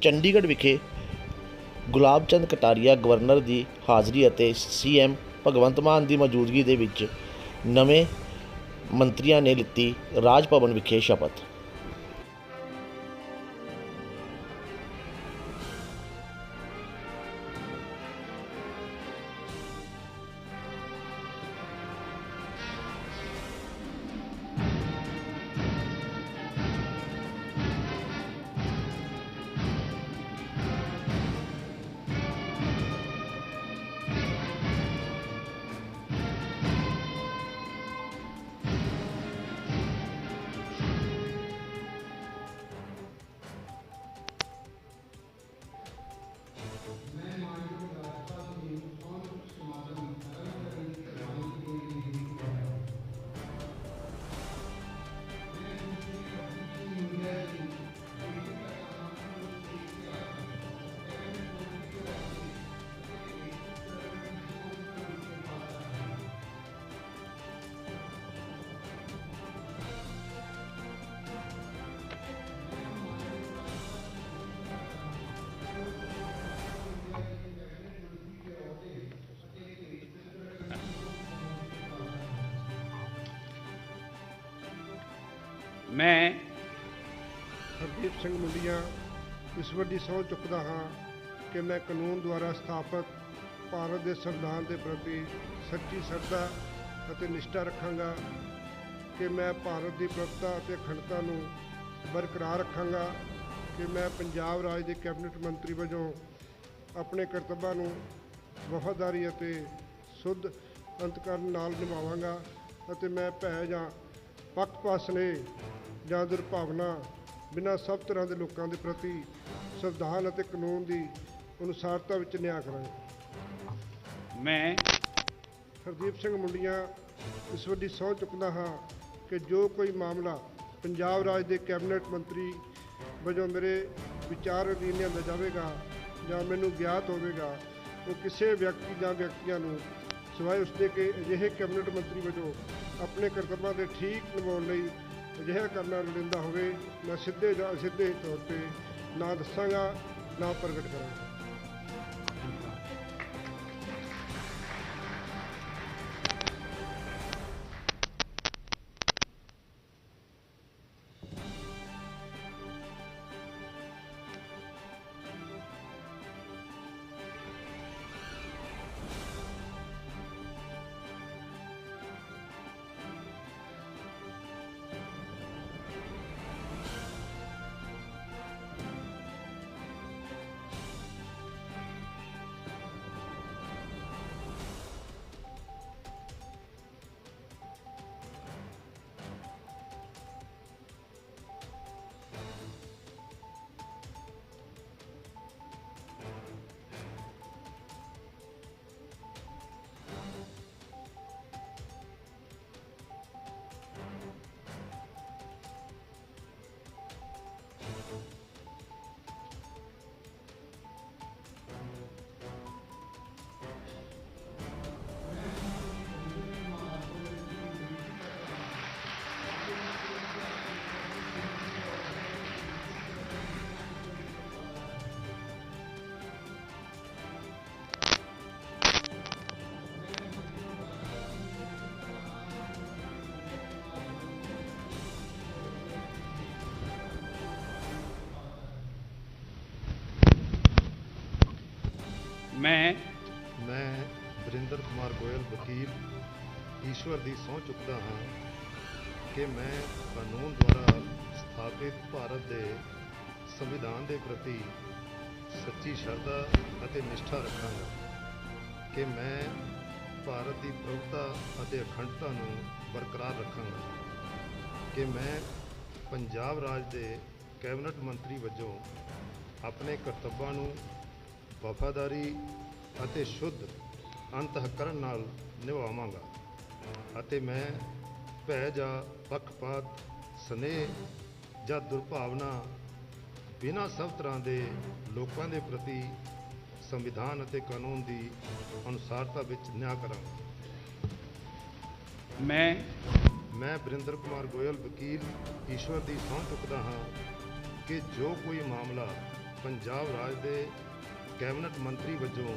ਚੰਡੀਗੜ੍ਹ ਵਿਖੇ ਗੁਲਾਬ ਚੰਦ ਕਟਾਰੀਆ ਗਵਰਨਰ ਦੀ ਹਾਜ਼ਰੀ ਅਤੇ ਸੀਐਮ ਭਗਵੰਤ ਮਾਨ ਦੀ ਮੌਜੂਦਗੀ ਦੇ ਵਿੱਚ ਨਵੇਂ ਮੰਤਰੀਆਂ ਨੇ ਲਿੱਤੀ ਰਾਜ ਭਵਨ ਵਿਖੇ ਸ਼ਪਥ। ਮੈਂ ਹਰਦੀਪ ਸਿੰਘ ਮੁੰਡੀਆਂ ਇਸ ਵੱਡੀ ਸਹੁੰ ਚੁੱਕਦਾ ਹਾਂ ਕਿ ਮੈਂ ਕਾਨੂੰਨ ਦੁਆਰਾ ਸਥਾਪਿਤ ਭਾਰਤ ਦੇ ਸੰਵਿਧਾਨ ਦੇ ਪ੍ਰਤੀ ਸੱਚੀ ਸ਼ਰਧਾ ਅਤੇ ਨਿਸ਼ਠਾ ਰੱਖਾਂਗਾ, ਕਿ ਮੈਂ ਭਾਰਤ ਦੀ ਪ੍ਰਭੁਤਾ ਅਤੇ ਅਖੰਡਤਾ ਨੂੰ ਬਰਕਰਾਰ ਰੱਖਾਂਗਾ, ਕਿ ਮੈਂ ਪੰਜਾਬ ਰਾਜ ਦੇ ਕੈਬਨਿਟ ਮੰਤਰੀ ਵਜੋਂ ਆਪਣੇ ਕਰਤੱਵਾਂ ਨੂੰ ਵਫਾਦਾਰੀ ਅਤੇ ਸੁੱਧ ਅੰਤਕਰਨ ਨਾਲ ਨਿਭਾਵਾਂਗਾ ਅਤੇ ਮੈਂ ਭੈ ਜਾਂ ਪੱਖਪਾਤ ਸਨੇਹ ਜਾਂ ਦੁਰਭਾਵਨਾ ਬਿਨਾਂ ਸਭ ਤਰ੍ਹਾਂ ਦੇ ਲੋਕਾਂ ਦੇ ਪ੍ਰਤੀ ਸੰਵਿਧਾਨ ਅਤੇ ਕਾਨੂੰਨ ਦੀ ਅਨੁਸਾਰਤਾ ਵਿੱਚ ਨਿਆਂ ਕਰਾਂਗਾ। ਮੈਂ ਹਰਦੀਪ ਸਿੰਘ ਮੁੰਡੀਆਂ ਇਸ ਵੱਡੀ ਸਹੁੰ ਚੁੱਕਦਾ ਹਾਂ ਕਿ ਜੋ ਕੋਈ ਮਾਮਲਾ ਪੰਜਾਬ ਰਾਜ ਦੇ ਕੈਬਨਿਟ ਮੰਤਰੀ ਵਜੋਂ ਮੇਰੇ ਵਿਚਾਰ ਅਧੀਨ ਲਿਆਂਦਾ ਜਾਵੇਗਾ ਜਾਂ ਮੈਨੂੰ ਗਿਆਤ ਹੋਵੇਗਾ ਉਹ ਕਿਸੇ ਵਿਅਕਤੀ ਜਾਂ ਵਿਅਕਤੀਆਂ ਨੂੰ ਸਿਵਾਏ ਉਸਦੇ ਕਿ ਅਜਿਹੇ ਕੈਬਨਿਟ ਮੰਤਰੀ ਵਜੋਂ ਆਪਣੇ ਕਰਤੱਵਾਂ ਦੇ ਠੀਕ ਨਿਭਾਉਣ ਲਈ ਅਜਿਹਾ ਕਰਨਾ ਲੋੜੀਂਦਾ ਹੋਵੇ, ਮੈਂ ਸਿੱਧੇ ਜਾਂ ਅਸਿੱਧੇ ਤੌਰ ਤੇ ਨਾ ਦੱਸਾਂਗਾ, ਨਾ ਪ੍ਰਗਟ ਕਰਾਂਗਾ। ਵਕੀਲ ਈਸ਼ਵਰ ਦੀ ਸਹੁੰ ਚੁੱਕਦਾ ਹਾਂ ਕਿ ਮੈਂ ਕਾਨੂੰਨ ਦੁਆਰਾ ਸਥਾਪਿਤ ਭਾਰਤ ਦੇ ਸੰਵਿਧਾਨ ਦੇ ਪ੍ਰਤੀ ਸੱਚੀ ਸ਼ਰਧਾ ਅਤੇ ਨਿਸ਼ਠਾ ਰੱਖਾਂਗਾ ਕਿ ਮੈਂ ਭਾਰਤ ਦੀ ਪ੍ਰਭੁਤਾ ਅਤੇ ਅਖੰਡਤਾ ਨੂੰ ਬਰਕਰਾਰ ਰੱਖਾਂਗਾ ਕਿ ਮੈਂ ਪੰਜਾਬ ਰਾਜ ਦੇ ਕੈਬਨਿਟ ਮੰਤਰੀ ਵਜੋਂ ਆਪਣੇ ਕਰਤੱਵਾਂ ਨੂੰ ਵਫਾਦਾਰੀ ਅਤੇ ਸ਼ੁੱਧ ਅੰਤಃਕਰਨ ਨਾਲ ਨਿਭਾਵਾਂਗਾ। ਅਤੇ ਮੈਂ ਭੈ ਜਾਂ ਪੱਖਪਾਤ ਸਨੇਹ ਜਾਂ ਦੁਰਭਾਵਨਾ ਬਿਨਾਂ ਸਭ ਤਰ੍ਹਾਂ ਦੇ ਲੋਕਾਂ ਦੇ ਪ੍ਰਤੀ ਸੰਵਿਧਾਨ ਅਤੇ ਕਾਨੂੰਨ ਦੀ ਅਨੁਸਾਰਤਾ ਵਿੱਚ ਨਿਆਂ ਕਰਾਂਗਾ। ਮੈਂ ਮੈਂ ਬਰਿੰਦਰ ਕੁਮਾਰ ਗੋਇਲ ਵਕੀਲ ਈਸ਼ਵਰ ਦੀ ਸਹੁੰ ਚੁੱਕਦਾ ਹਾਂ ਕਿ ਜੋ ਕੋਈ ਮਾਮਲਾ ਪੰਜਾਬ ਰਾਜ ਦੇ ਕੈਬਨਿਟ ਮੰਤਰੀ ਵਜੋਂ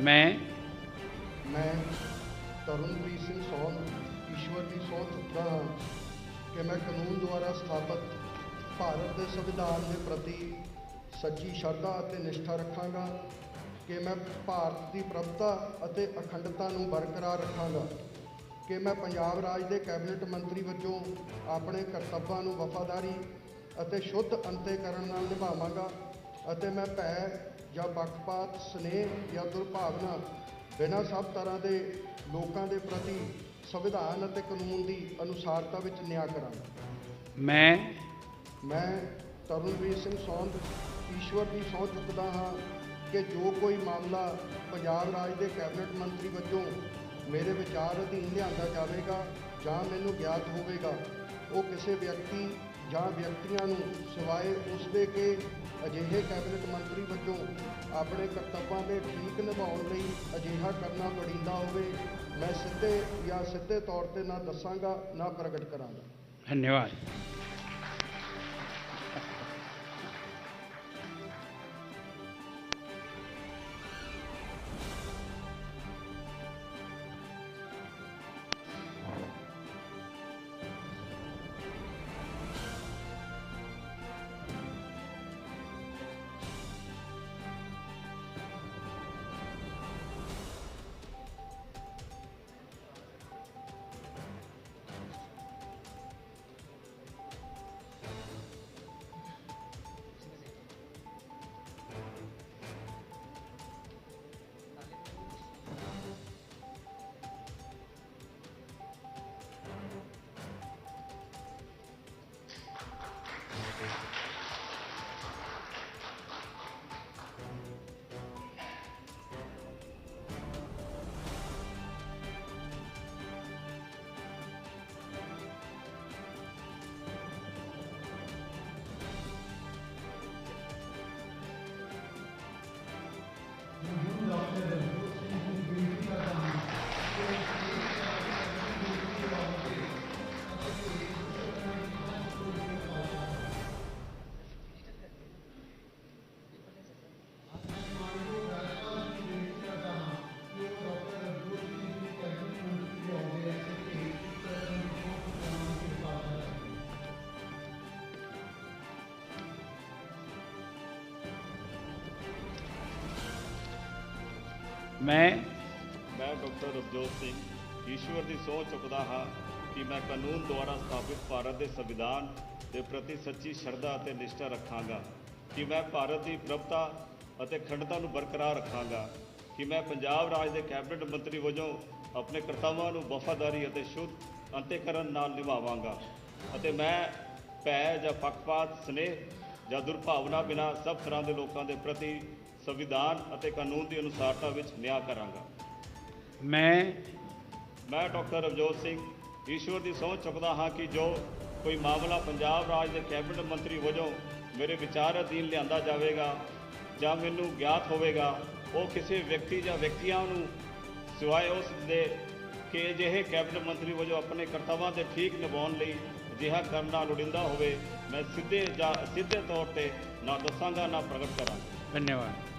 ਮੈਂ ਮੈਂ ਤਰੁਣਪ੍ਰੀਤ ਸਿੰਘ ਸੋਨ ਈਸ਼ਵਰ ਦੀ ਸਹੁੰ ਚੁੱਕਦਾ ਹਾਂ ਕਿ ਮੈਂ ਕਾਨੂੰਨ ਦੁਆਰਾ ਸਥਾਪਿਤ ਭਾਰਤ ਦੇ ਸੰਵਿਧਾਨ ਦੇ ਪ੍ਰਤੀ ਸੱਚੀ ਸ਼ਰਧਾ ਅਤੇ ਨਿਸ਼ਠਾ ਰੱਖਾਂਗਾ, ਕਿ ਮੈਂ ਭਾਰਤ ਦੀ ਪ੍ਰਭਤਾ ਅਤੇ ਅਖੰਡਤਾ ਨੂੰ ਬਰਕਰਾਰ ਰੱਖਾਂਗਾ, ਕਿ ਮੈਂ ਪੰਜਾਬ ਰਾਜ ਦੇ ਕੈਬਨਿਟ ਮੰਤਰੀ ਵਜੋਂ ਆਪਣੇ ਕਰਤੱਵਾਂ ਨੂੰ ਵਫਾਦਾਰੀ ਅਤੇ ਸ਼ੁੱਧ ਅੰਤੇ ਕਰਨ ਨਾਲ ਨਿਭਾਵਾਂਗਾ ਅਤੇ ਮੈਂ ਭੈ ਜਾਂ ਪੱਖਪਾਤ ਸਨੇਹ ਜਾਂ ਦੁਰਭਾਵਨਾ ਬਿਨਾਂ ਸਭ ਤਰ੍ਹਾਂ ਦੇ ਲੋਕਾਂ ਦੇ ਪ੍ਰਤੀ ਸੰਵਿਧਾਨ ਅਤੇ ਕਾਨੂੰਨ ਦੀ ਅਨੁਸਾਰਤਾ ਵਿੱਚ ਨਿਆਂ ਕਰਾਂਗਾ। ਮੈਂ ਮੈਂ ਤਰੁਣਵੀਰ ਸਿੰਘ ਸੌਂਦ ਈਸ਼ਵਰ ਦੀ ਸਹੁੰ ਚੁੱਕਦਾ ਹਾਂ ਕਿ ਜੋ ਕੋਈ ਮਾਮਲਾ ਪੰਜਾਬ ਰਾਜ ਦੇ ਕੈਬਨਿਟ ਮੰਤਰੀ ਵਜੋਂ ਮੇਰੇ ਵਿਚਾਰ ਅਧੀਨ ਲਿਆਂਦਾ ਜਾਵੇਗਾ ਜਾਂ ਮੈਨੂੰ ਗਿਆਤ ਹੋਵੇਗਾ ਉਹ ਕਿਸੇ ਵਿਅਕਤੀ ਜਾਂ ਵਿਅਕਤੀਆਂ ਨੂੰ ਸਿਵਾਏ ਉਸ ਦੇ ਕਿ ਅਜਿਹੇ ਕੈਬਨਿਟ ਮੰਤਰੀ ਵਜੋਂ ਆਪਣੇ ਕਰਤੱਵਾਂ ਦੇ ਠੀਕ ਨਿਭਾਉਣ ਲਈ ਅਜਿਹਾ ਕਰਨਾ ਲੋੜੀਂਦਾ ਹੋਵੇ, ਮੈਂ ਸਿੱਧੇ ਜਾਂ ਸਿੱਧੇ ਤੌਰ ਤੇ ਨਾ ਦੱਸਾਂਗਾ, ਨਾ ਪ੍ਰਗਟ ਕਰਾਂਗਾ। ਧੰਨਵਾਦ। ਮੈਂ ਮੈਂ ਡਾਕਟਰ ਰਵਜੋਤ ਸਿੰਘ, ਈਸ਼ਵਰ ਦੀ ਸਹੁੰ ਚੁੱਕਦਾ ਹਾਂ ਕਿ ਮੈਂ ਕਾਨੂੰਨ ਦੁਆਰਾ ਸਥਾਪਿਤ ਭਾਰਤ ਦੇ ਸੰਵਿਧਾਨ ਦੇ ਪ੍ਰਤੀ ਸੱਚੀ ਸ਼ਰਧਾ ਅਤੇ ਨਿਸ਼ਠਾ ਰੱਖਾਂਗਾ, ਕਿ ਮੈਂ ਭਾਰਤ ਦੀ ਪ੍ਰਭਤਾ ਅਤੇ ਅਖੰਡਤਾ ਨੂੰ ਬਰਕਰਾਰ ਰੱਖਾਂਗਾ, ਕਿ ਮੈਂ ਪੰਜਾਬ ਰਾਜ ਦੇ ਕੈਬਨਿਟ ਮੰਤਰੀ ਵਜੋਂ ਆਪਣੇ ਕਰਤੱਵਾਂ ਨੂੰ ਵਫਾਦਾਰੀ ਅਤੇ ਸ਼ੁੱਧ ਅੰਤਿਕਰਨ ਨਾਲ ਨਿਭਾਵਾਂਗਾ ਅਤੇ ਮੈਂ ਭੈ ਜਾਂ ਪੱਖਪਾਤ, ਸਨੇਹ ਜਾਂ ਦੁਰਭਾਵਨਾ ਬਿਨਾਂ ਸਭ ਤਰ੍ਹਾਂ ਦੇ ਲੋਕਾਂ ਦੇ ਪ੍ਰਤੀ ਸੰਵਿਧਾਨ ਅਤੇ ਕਾਨੂੰਨ ਦੀ ਅਨੁਸਾਰਤਾ ਵਿੱਚ ਨਿਆਂ ਕਰਾਂਗਾ। ਮੈਂ ਮੈਂ ਡਾਕਟਰ ਰਵਜੋਤ ਸਿੰਘ ਈਸ਼ਵਰ ਦੀ ਸਹੁੰ ਚੁੱਕਦਾ ਹਾਂ ਕਿ ਜੋ ਕੋਈ ਮਾਮਲਾ ਪੰਜਾਬ ਰਾਜ ਦੇ ਕੈਬਨਿਟ ਮੰਤਰੀ ਵਜੋਂ ਮੇਰੇ ਵਿਚਾਰ ਅਧੀਨ ਲਿਆਂਦਾ ਜਾਵੇਗਾ ਜਾਂ ਮੈਨੂੰ ਗਿਆਤ ਹੋਵੇਗਾ ਉਹ ਕਿਸੇ ਵਿਅਕਤੀ ਜਾਂ ਵਿਅਕਤੀਆਂ ਨੂੰ ਸਿਵਾਏ ਉਸ ਦੇ ਕਿ ਅਜਿਹੇ ਕੈਬਨਿਟ ਮੰਤਰੀ ਵਜੋਂ ਆਪਣੇ ਕਰਤੱਵਾਂ ਤੇ ਠੀਕ ਨਿਭਾਉਣ ਲਈ ਅਜਿਹਾ ਕਰਨਾ ਲੋੜੀਂਦਾ ਹੋਵੇ ਮੈਂ ਸਿੱਧੇ ਜਾਂ ਸਿੱਧੇ ਤੌਰ ਤੇ ਨਾ ਦੱਸਾਂਗਾ ਨਾ ਪ੍ਰਗਟ ਕਰਾਂਗਾ। ਧੰਨਵਾਦ।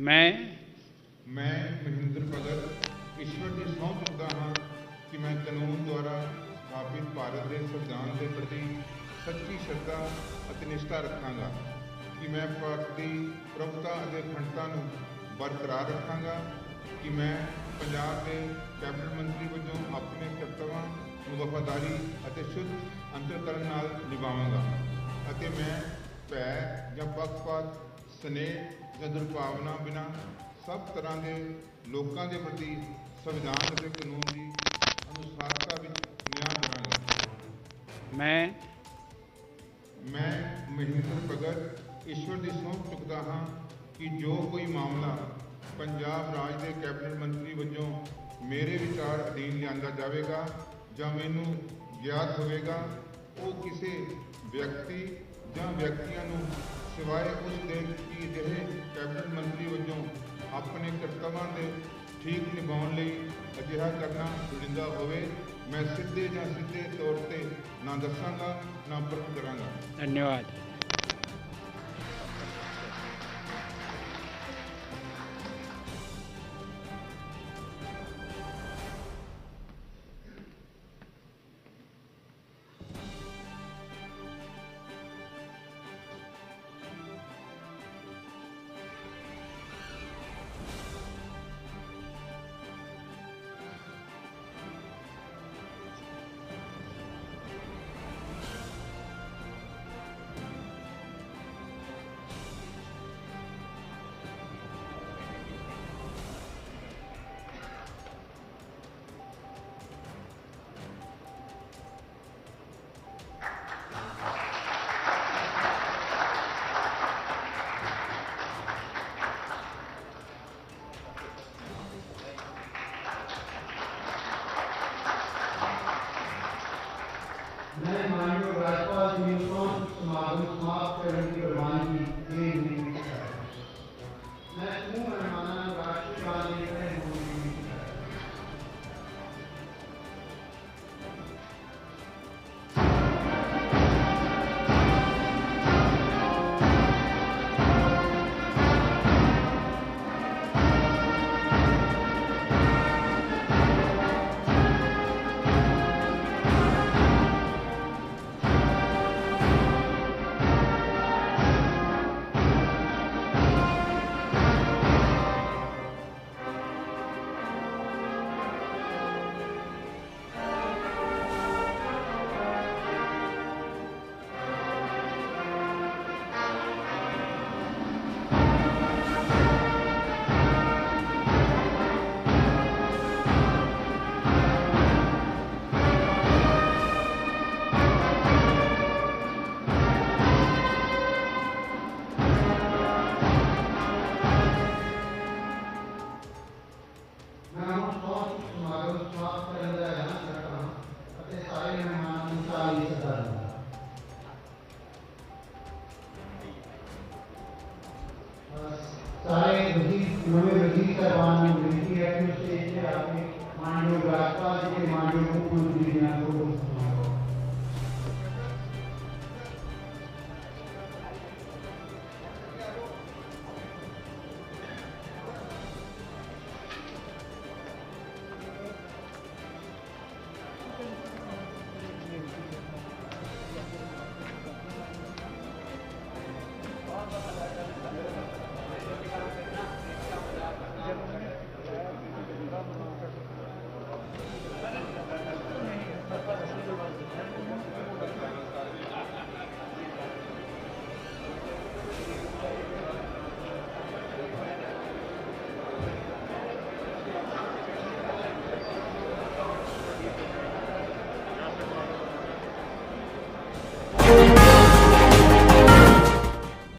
ਮੈਂ ਮੈਂ ਮਹਿੰਦਰ ਭਗਤ, ਈਸ਼ਵਰ ਦੀ ਸਹੁੰ ਚੁੱਕਦਾ ਹਾਂ ਕਿ ਮੈਂ ਕਾਨੂੰਨ ਦੁਆਰਾ ਸਥਾਪਿਤ ਭਾਰਤ ਦੇ ਸੰਵਿਧਾਨ ਦੇ ਪ੍ਰਤੀ ਸੱਚੀ ਸ਼ਰਧਾ ਅਤੇ ਨਿਸ਼ਠਾ ਰੱਖਾਂਗਾ, ਕਿ ਮੈਂ ਭਾਰਤ ਦੀ ਪ੍ਰਭੁਤਾ ਅਤੇ ਅਖੰਡਤਾ ਨੂੰ ਬਰਕਰਾਰ ਰੱਖਾਂਗਾ, ਕਿ ਮੈਂ ਪੰਜਾਬ ਦੇ ਕੈਬਨਿਟ ਮੰਤਰੀ ਵਜੋਂ ਆਪਣੇ ਕਰਤੱਵਾਂ ਨੂੰ ਵਫਾਦਾਰੀ ਅਤੇ ਸ਼ੁੱਧ ਅੰਤਰਕਰਨ ਨਾਲ ਨਿਭਾਵਾਂਗਾ ਅਤੇ ਮੈਂ ਭੈ ਜਾਂ ਪੱਖਪਾਤ ਸਨੇਹ ਜਾਂ ਦੁਰਭਾਵਨਾ ਬਿਨਾਂ ਸਭ ਤਰ੍ਹਾਂ ਦੇ ਲੋਕਾਂ ਦੇ ਪ੍ਰਤੀ ਸੰਵਿਧਾਨ ਅਤੇ ਕਾਨੂੰਨ ਦੀ ਅਨੁਸਾਰਤਾ ਵਿੱਚ ਨਿਆਂ ਕਰਾਂਗਾ। ਮੈਂ ਮੈਂ ਮਹਿੰਦਰ ਭਗਤ ਈਸ਼ਵਰ ਦੀ ਸਹੁੰ ਚੁੱਕਦਾ ਹਾਂ ਕਿ ਜੋ ਕੋਈ ਮਾਮਲਾ ਪੰਜਾਬ ਰਾਜ ਦੇ ਕੈਬਨਿਟ ਮੰਤਰੀ ਵਜੋਂ ਮੇਰੇ ਵਿਚਾਰ ਅਧੀਨ ਲਿਆਂਦਾ ਜਾਵੇਗਾ ਜਾਂ ਮੈਨੂੰ ਗਿਆਤ ਹੋਵੇਗਾ ਉਹ ਕਿਸੇ ਵਿਅਕਤੀ ਜਾਂ ਵਿਅਕਤੀਆਂ ਨੂੰ ਸਿਵਾਏ ਉਸ ਦੇ ਕਿ ਜਿਹੜੇ ਕੈਬਨਿਟ ਮੰਤਰੀ ਵਜੋਂ ਆਪਣੇ ਕਰਤੱਵਾਂ ਦੇ ਠੀਕ ਨਿਭਾਉਣ ਲਈ ਅਜਿਹਾ ਕਰਨਾ ਲੋੜੀਂਦਾ ਹੋਵੇ, ਮੈਂ ਸਿੱਧੇ ਜਾਂ ਸਿੱਧੇ ਤੌਰ ਤੇ ਨਾ ਦੱਸਾਂਗਾ, ਨਾ ਪ੍ਰਗਟ ਕਰਾਂਗਾ। ਧੰਨਵਾਦ। ਸਾਰੇ ਵਜ਼ੀਰ ਨਵੇਂ ਵਜ਼ੀਰ ਸਾਹਿਬਾਨ ਨੂੰ ਬੇਨਤੀ ਹੈ ਕਿ ਉਹ ਸਟੇਜ ਤੇ ਆ ਕੇ ਮਾਨਯੋਗ ਰਾਜਪਾਲ ਜੀ ਤੇ ਮਾਨਯੋਗ ਮੁੱਖ